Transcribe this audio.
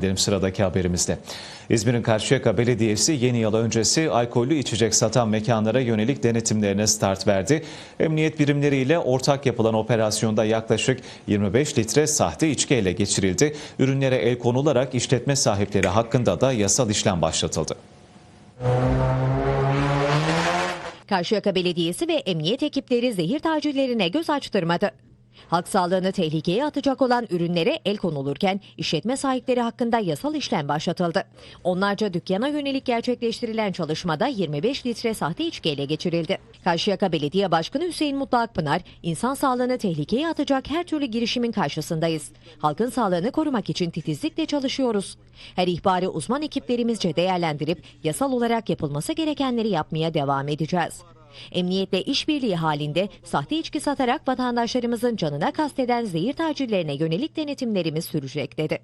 Edelim sıradaki haberimizde. İzmir'in Karşıyaka Belediyesi yeni yıl öncesi alkollü içecek satan mekanlara yönelik denetimlerine start verdi. Emniyet birimleriyle ortak yapılan operasyonda yaklaşık 25 litre sahte içki ele geçirildi. Ürünlere el konularak işletme sahipleri hakkında da yasal işlem başlatıldı. Karşıyaka Belediyesi ve emniyet ekipleri zehir tacirlerine göz açtırmadı. Halk sağlığını tehlikeye atacak olan ürünlere el konulurken işletme sahipleri hakkında yasal işlem başlatıldı. Onlarca dükkana yönelik gerçekleştirilen çalışmada 25 litre sahte içki ele geçirildi. Karşıyaka Belediye Başkanı Hüseyin Mutlu Akpınar, insan sağlığını tehlikeye atacak her türlü girişimin karşısındayız. Halkın sağlığını korumak için titizlikle çalışıyoruz. Her ihbarı uzman ekiplerimizce değerlendirip yasal olarak yapılması gerekenleri yapmaya devam edeceğiz. Emniyetle işbirliği halinde sahte içki satarak vatandaşlarımızın canına kasteden zehir tacirlerine yönelik denetimlerimiz sürecek dedi.